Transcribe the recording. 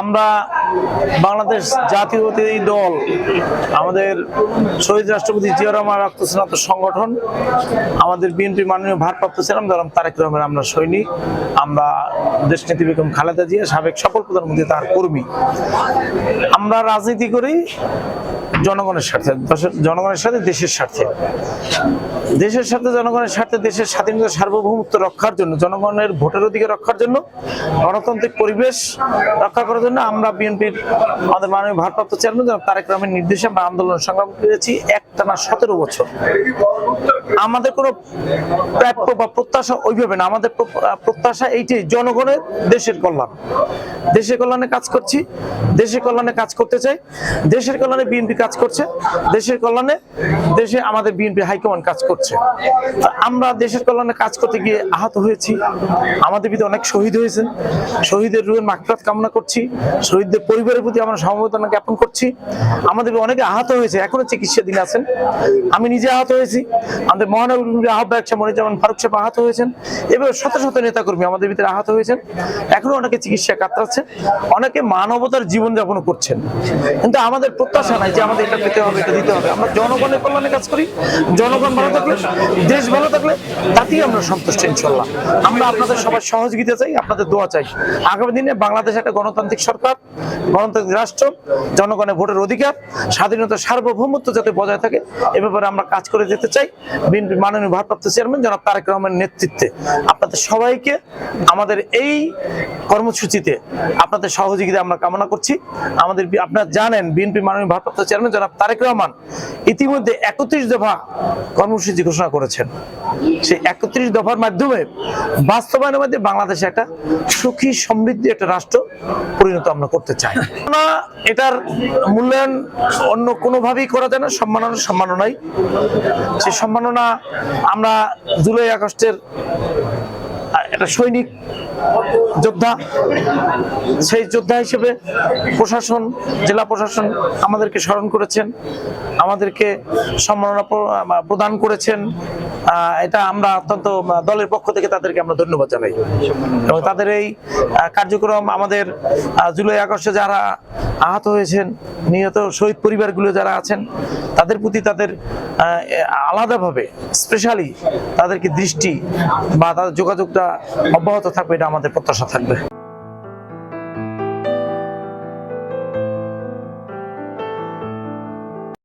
আমরা বাংলাদেশ জাতীয়তাবাদী দল, আমাদের শহীদ রাষ্ট্রপতি জিয়া রহমান রক্ত স্নাত সংগঠন, আমাদের বিএনপি মাননীয় ভারপ্রাপ্ত ছিলাম ধরলাম তারেক রহমান, আমরা সৈনিক, আমরা দেশনেত্রী বেগম খালেদা জিয়া, সাবেক সফল প্রধানমন্ত্রী তার কর্মী। আমরা রাজনীতি করি জনগণের স্বার্থে জনগণের সাথে দেশের স্বার্থে। দেশের সাথে জনগণের স্বার্থে দেশের স্বাধীনতা সার্বভৌমত্ব রক্ষার জন্য, জনগণের ভোটের অধিকার রক্ষার জন্য, গণতান্ত্রিক পরিবেশ রক্ষা করার জন্য আমরা বিএনপির আমাদের মাননীয় ভারপ্রাপ্ত চেয়ারম্যান তারেক রহমানের নির্দেশে আমরা আন্দোলন সংগ্রাম করেছি একটানা সতেরো বছর। আমাদের কোনো প্রাপ্য বা প্রত্যাশা ওইভাবে না, আমাদের প্রত্যাশা এইটাই, জনগণের দেশের কল্যাণ। দেশের কল্যাণে কাজ করছি, দেশের কল্যাণে কাজ করতে চাই, দেশের কল্যাণে বিএনপি কাজ করছে, দেশের কল্যাণে দেশে আমাদের বিএনপি হাইকমান্ড কাজ করছে। আমরা দেশের কল্যাণে কাজ করতে গিয়ে আহত হয়েছি। আমাদের ভিতরে অনেক শহীদ হয়েছেন। শহীদের রুহের মাকফরাত কামনা করছি। শহীদদের পরিবারের প্রতি আমরা সমবেদনা জ্ঞাপন করছি। আমাদের অনেকে আহত হয়েছে, এখনও চিকিৎসাধীন আছেন। আমি নিজে আহত হয়েছি। আমাদের মহানগর আহ্বায়ক সাহেব মনিজামান ফারুক সাহেব আহত হয়েছেন। এবার শত শত নেতাকর্মী আমাদের ভিতরে আহত হয়েছেন। এখনও অনেকে চিকিৎসা কাতরাচ্ছে অনেকে মানবতার জীবনযাপন করছেন। কিন্তু আমাদের প্রত্যাশা নাই যে আমাদের এটা পেতে হবে, এটা দিতে হবে। আমরা জনগণের কল্যাণে কাজ করি। জনগণ ভালো থাকলে, দেশ ভালো থাকলে তাতেই আমরা সন্তুষ্ট, ইনশাল্লাহ। আমরা আপনাদের সবার সহযোগিতা চাই, আপনাদের দোয়া চাই। আগামী দিনে বাংলাদেশ একটা গণতান্ত্রিক সরকার, গণতান্ত্রিক রাষ্ট্র, জনগণের ভোটের অধিকার স্বাধীনতা সার্বভৌমত্ব যাতে বজায় থাকে, এ ব্যাপারে আমরা কাজ করে যেতে চাই। বিএনপি মাননীয় ভারপ্রাপ্ত চেয়ারম্যান জনাব তারেক রহমানের নেতৃত্বে। আপনাদের সবাইকে আমাদের এই কর্মসূচিতে আপনাদের সহযোগিতা আমরা কামনা করছি। আমাদের আপনারা জানেন, বিএনপি মাননীয় ভারপ্রাপ্ত চেয়ারম্যান জনাব তারেক রহমান ইতিমধ্যে একত্রিশ দফা কর্মসূচি ঘোষণা করেছেন, সেই একত্রিশ দফার মাধ্যমে বাস্তবায়নের মধ্যে বাংলাদেশে একটা সুখী, সমৃদ্ধি একটা রাষ্ট্র পরিণত আমরা করতে চাই। না, এটার মূল্যায়ন অন্য কোনোভাবেই করা যায় না, সম্মাননা সম্মাননাই। সেই সম্মাননা আমরা জুলাই আগস্টের একটা সৈনিক যোদ্ধা। সেই যোদ্ধা হিসেবে প্রশাসন, জেলা প্রশাসন আমাদেরকে স্মরণ করেছেন, আমাদেরকে সম্মাননা প্রদান করেছেন। এটা আমরা অত্যন্ত দলের পক্ষ থেকে তাদেরকে আমরা ধন্যবাদ জানাই। এবং তাদের এই কার্যক্রম আমাদের জুলাই আগস্টে যারা আহত হয়েছেন, নিহত শহীদ পরিবারগুলো যারা আছেন, তাদের প্রতি তাদের আলাদাভাবে স্পেশালি তাদেরকে দৃষ্টি বা তাদের যোগাযোগটা অব্যাহত থাকবে, এটা আমাদের প্রত্যাশা থাকবে।